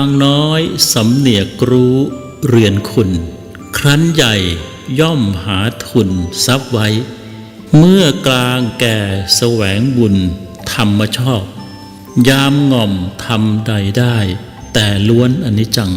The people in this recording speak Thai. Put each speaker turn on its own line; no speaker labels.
างน้อยสำเนียกรู้เรียนคุณ ครั้นใหญ่ย่อมหาทุนทรัพย์ไว้ เมื่อกลางแก่แสวงบุญธรรมชอบ ยามง่อมทำใดได้ แต่ล้วนอนิจจัง